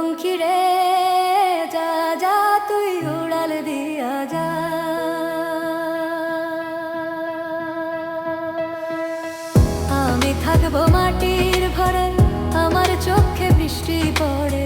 পঙ্খী রে যা যা, তুই উড়াল দিয়া যা। আমি থাকব মাটির ঘরে আমার চোখে বৃষ্টি পড়ে।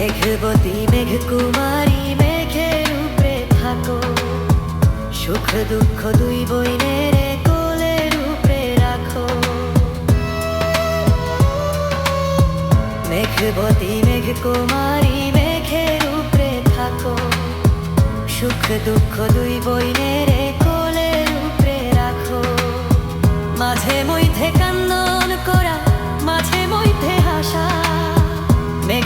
মেঘবতী মেঘ কুমারী মেঘের উপরে থাকো সুখ দুঃখ দুই বইনের কোলের উপরে রাখো মেঘবতী মেঘ কুমারী মেঘের উপরে থাকো সুখ দুঃখ দুই বইনের কোলের উপরে রাখো মাঝে মধ্যে কান্দন করা